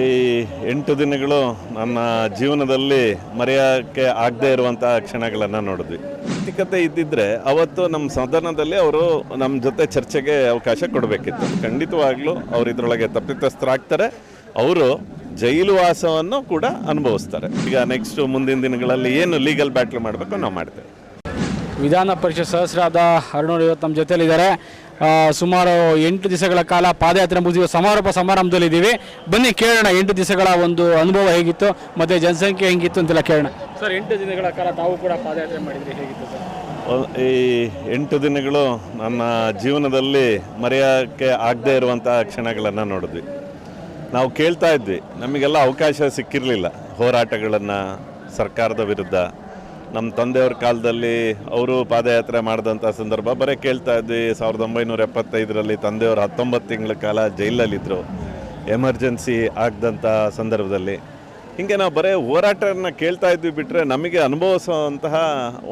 ಈ ಎಂಟು ದಿನಗಳು ನನ್ನ ಜೀವನದಲ್ಲಿ ಮರೆಯೋಕ್ಕೆ ಆಗದೇ ಇರುವಂತಹ ಕ್ಷಣಗಳನ್ನು ನೋಡಿದ್ವಿ. ಆರ್ಥಿಕತೆ ಇದ್ದಿದ್ರೆ ಅವತ್ತು ನಮ್ಮ ಸದನದಲ್ಲಿ ಅವರು ನಮ್ಮ ಜೊತೆ ಚರ್ಚೆಗೆ ಅವಕಾಶ ಕೊಡಬೇಕಿತ್ತು. ಖಂಡಿತವಾಗ್ಲೂ ಅವರು ಇದರೊಳಗೆ ತಪ್ಪಿತಸ್ಥರಾಗ್ತಾರೆ. ಅವರು ಜೈಲು ವಾಸವನ್ನು ಕೂಡ ಅನುಭವಿಸ್ತಾರೆ. ಈಗ ನೆಕ್ಸ್ಟ್ ಮುಂದಿನ ದಿನಗಳಲ್ಲಿ ಏನು ಲೀಗಲ್ ಬ್ಯಾಟ್ಲ್ ಮಾಡಬೇಕು ನಾವು ಮಾಡ್ತೇವೆ. ವಿಧಾನ ಪರಿಷತ್ ಸದಸ್ಯರಾದ ಅರುಣ್ ಇವತ್ತು ನಮ್ಮ ಜೊತೆಯಲ್ಲಿದ್ದಾರೆ. ಸುಮಾರು ಎಂಟು ದಿವಸಗಳ ಕಾಲ ಪಾದಯಾತ್ರೆ ಮುಗಿದ ಸಮಾರೋಪ ಸಮಾರಂಭದಲ್ಲಿದ್ದೀವಿ ಬನ್ನಿ ಕೇಳೋಣ ಎಂಟು ದಿವಸಗಳ ಒಂದು ಅನುಭವ ಹೇಗಿತ್ತು ಮತ್ತು ಜನಸಂಖ್ಯೆ ಹೇಗಿತ್ತು ಅಂತೆಲ್ಲ ಕೇಳೋಣ. ಸರ್ ಎಂಟು ದಿನಗಳ ಕಾಲ ತಾವು ಕೂಡ ಪಾದಯಾತ್ರೆ ಮಾಡಿದ್ರಿ ಹೇಗಿತ್ತು ಸರ್? ಈ ಎಂಟು ದಿನಗಳು ನನ್ನ ಜೀವನದಲ್ಲಿ ಮರೆಯೋಕ್ಕೆ ಆಗದೇ ಇರುವಂತಹ ಕ್ಷಣಗಳನ್ನು ನೋಡಿದ್ವಿ. ನಾವು ಕೇಳ್ತಾ ಇದ್ವಿ ನಮಗೆಲ್ಲ ಅವಕಾಶ ಸಿಕ್ಕಿರಲಿಲ್ಲ. ಹೋರಾಟಗಳನ್ನು ಸರ್ಕಾರದ ವಿರುದ್ಧ ನಮ್ಮ ತಂದೆಯವ್ರ ಕಾಲದಲ್ಲಿ ಅವರು ಪಾದಯಾತ್ರೆ ಮಾಡಿದಂಥ ಸಂದರ್ಭ ಬರೀ ಕೇಳ್ತಾ ಇದ್ವಿ. ಸಾವಿರದ ಒಂಬೈನೂರ ಎಪ್ಪತ್ತೈದರಲ್ಲಿ ತಂದೆಯವರು ಹತ್ತೊಂಬತ್ತು ತಿಂಗಳ ಕಾಲ ಜೈಲಲ್ಲಿದ್ದರು. ಎಮರ್ಜೆನ್ಸಿ ಆಗದಂಥ ಸಂದರ್ಭದಲ್ಲಿ. ಹೀಗೆ ನಾವು ಬರೀ ಹೋರಾಟನ ಕೇಳ್ತಾ ಇದ್ವಿ ಬಿಟ್ಟರೆ ನಮಗೆ ಅನುಭವಿಸುವಂತಹ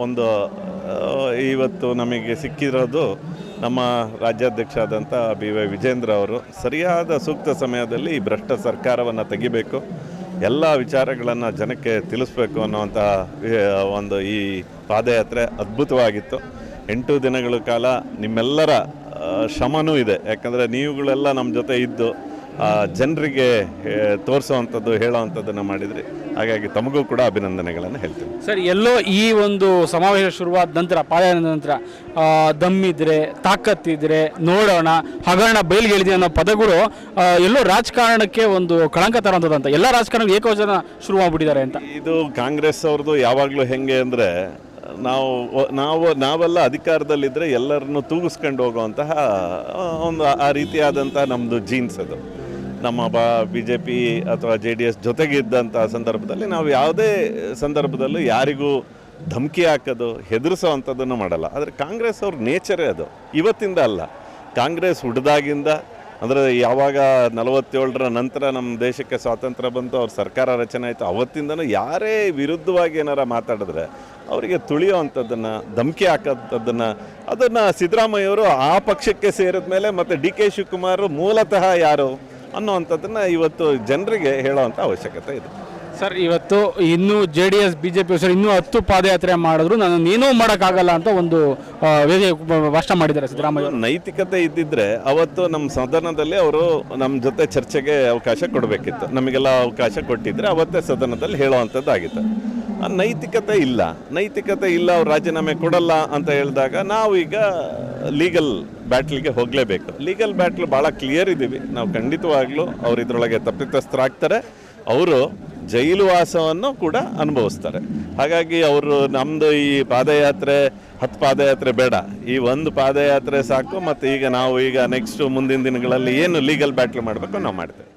ಒಂದು ಇವತ್ತು ನಮಗೆ ಸಿಕ್ಕಿರೋದು ನಮ್ಮ ರಾಜ್ಯಾಧ್ಯಕ್ಷ ಆದಂಥ ಬಿ ವೈ ವಿಜೇಂದ್ರ ಅವರು. ಸರಿಯಾದ ಸೂಕ್ತ ಸಮಯದಲ್ಲಿ ಈ ಭ್ರಷ್ಟ ಸರ್ಕಾರವನ್ನು ತೆಗಿಬೇಕು. ಎಲ್ಲ ವಿಚಾರಗಳನ್ನು ಜನಕ್ಕೆ ತಿಳಿಸ್ಬೇಕು ಅನ್ನುವಂಥ ಒಂದು ಈ ಪಾದಯಾತ್ರೆ ಅದ್ಭುತವಾಗಿತ್ತು. ಎಂಟು ದಿನಗಳ ಕಾಲ ನಿಮ್ಮೆಲ್ಲರ ಶ್ರಮನೂ ಇದೆ. ಯಾಕಂದರೆ ನೀವುಗಳೆಲ್ಲ ನಮ್ಮ ಜೊತೆ ಇದ್ದು ಜನರಿಗೆ ತೋರಿಸುವಂಥದ್ದು ಹೇಳೋವಂಥದ್ದನ್ನು ಮಾಡಿದ್ರಿ ಹಾಗಾಗಿ ತಮಗೂ ಕೂಡ ಅಭಿನಂದನೆಗಳನ್ನು ಹೇಳ್ತೀನಿ. ಸರ್ ಎಲ್ಲೋ ಈ ಒಂದು ಸಮಾವೇಶ ಶುರುವಾದ ನಂತರ ಪಾದಯಾತ್ರೆ ನಂತರ ದಮ್ಮಿದ್ರೆ ತಾಕತ್ತಿದ್ರೆ ನೋಡೋಣ ಹಗರಣ ಬಯಲ್ಗೆಳಿದೆ ಅನ್ನೋ ಪದಗಳು ಎಲ್ಲೋ ರಾಜಕಾರಣಕ್ಕೆ ಒಂದು ಕಳಂಕ ತರುವಂಥದ್ದು ಅಂತ ಎಲ್ಲ ರಾಜಕಾರಣ ಏಕವಚನ ಶುರುವಾಗ್ಬಿಟ್ಟಿದ್ದಾರೆ ಅಂತ. ಇದು ಕಾಂಗ್ರೆಸ್ ಅವ್ರದ್ದು ಯಾವಾಗಲೂ ಹೆಂಗೆ ಅಂದರೆ ನಾವು ನಾವು ನಾವೆಲ್ಲ ಅಧಿಕಾರದಲ್ಲಿದ್ದರೆ ಎಲ್ಲರನ್ನು ತೂಗಿಸ್ಕೊಂಡು ಹೋಗುವಂತಹ ಒಂದು ಆ ರೀತಿಯಾದಂಥ ನಮ್ಮದು ಜೀನ್ಸ್ ಅದು. ನಮ್ಮ ಬಾ ಬಿ ಜೆ ಪಿ ಅಥವಾ ಜೆ ಡಿ ಎಸ್ ಜೊತೆಗಿದ್ದಂಥ ಸಂದರ್ಭದಲ್ಲಿ ನಾವು ಯಾವುದೇ ಸಂದರ್ಭದಲ್ಲೂ ಯಾರಿಗೂ ಧಮಕಿ ಹಾಕೋದು, ಹೆದರಿಸೋವಂಥದ್ದನ್ನು ಮಾಡಲ್ಲ. ಆದರೆ ಕಾಂಗ್ರೆಸ್ ಅವ್ರ ನೇಚರೇ ಅದು. ಇವತ್ತಿಂದ ಅಲ್ಲ. ಕಾಂಗ್ರೆಸ್ ಹುಡ್ದಾಗಿಂದ ಅಂದರೆ ಯಾವಾಗ ನಲವತ್ತೇಳರ ನಂತರ ನಮ್ಮ ದೇಶಕ್ಕೆ ಸ್ವಾತಂತ್ರ್ಯ ಬಂತು, ಅವ್ರ ಸರ್ಕಾರ ರಚನೆ ಆಯಿತು, ಅವತ್ತಿಂದನೂ ಯಾರೇ ವಿರುದ್ಧವಾಗಿ ಏನಾರ ಮಾತಾಡಿದ್ರೆ ಅವರಿಗೆ ತುಳಿಯುವಂಥದ್ದನ್ನು ಧಮಕಿ ಹಾಕೋಂಥದ್ದನ್ನು ಅದನ್ನು ಸಿದ್ದರಾಮಯ್ಯವರು ಆ ಪಕ್ಷಕ್ಕೆ ಸೇರಿದ ಮೇಲೆ ಮತ್ತು ಡಿ ಕೆ ಶಿವಕುಮಾರ್ ಮೂಲತಃ ಯಾರು? ಅನ್ನುವಂಥದ್ದನ್ನು ಇವತ್ತು ಜನರಿಗೆ ಹೇಳೋವಂಥ ಅವಶ್ಯಕತೆ ಇದೆ. ಸರ್ ಇವತ್ತು ಇನ್ನೂ J D S B J P sir ಇನ್ನೂ ಹತ್ತು ಪಾದಯಾತ್ರೆ ಮಾಡಿದ್ರು. ನಾನು ಏನೂ ಮಾಡೋಕ್ಕಾಗಲ್ಲ ಅಂತ ಒಂದು ವೇದಿಕೆ ಭಾಷಣ ಮಾಡಿದ್ದಾರೆ ಸಿದ್ದರಾಮಯ್ಯ. ನೈತಿಕತೆ ಇದ್ದಿದ್ರೆ ಅವತ್ತು ನಮ್ಮ ಸದನದಲ್ಲಿ ಅವರು ನಮ್ಮ ಜೊತೆ ಚರ್ಚೆಗೆ ಅವಕಾಶ ಕೊಡಬೇಕಿತ್ತು. ನಮಗೆಲ್ಲ ಅವಕಾಶ ಕೊಟ್ಟಿದ್ರೆ ಅವತ್ತೇ ಸದನದಲ್ಲಿ ಹೇಳುವಂಥದ್ದಾಗಿತ್ತು. ನೈತಿಕತೆ ಇಲ್ಲ. ನೈತಿಕತೆ ಇಲ್ಲ, ಅವ್ರು ರಾಜೀನಾಮೆ ಕೊಡಲ್ಲ ಅಂತ ಹೇಳಿದಾಗ ನಾವು ಈಗ ಲೀಗಲ್ ಬ್ಯಾಟ್ಲಿಗೆ ಹೋಗಲೇಬೇಕು. ಲೀಗಲ್ ಬ್ಯಾಟ್ಲ್ ಭಾಳ ಕ್ಲಿಯರ್ ಇದ್ದೀವಿ ನಾವು ಖಂಡಿತವಾಗ್ಲೂ ಅವ್ರು ಇದರೊಳಗೆ ತಪ್ಪಿತಸ್ಥರಾಗ್ತಾರೆ. ಅವರು ಜೈಲು ವಾಸವನ್ನು ಕೂಡ ಅನುಭವಿಸ್ತಾರೆ. ಹಾಗಾಗಿ ಅವರು ನಮ್ಮದು ಈ ಪಾದಯಾತ್ರೆ, ಹತ್ತು ಪಾದಯಾತ್ರೆ ಬೇಡ. ಈ ಒಂದು ಪಾದಯಾತ್ರೆ ಸಾಕು, ಮತ್ತು ಈಗ ನಾವು ಈಗ ನೆಕ್ಸ್ಟು ಮುಂದಿನ ದಿನಗಳಲ್ಲಿ ಏನು ಲೀಗಲ್ ಬ್ಯಾಟ್ಲ್ ಮಾಡಬೇಕು ನಾವು ಮಾಡ್ತೇವೆ.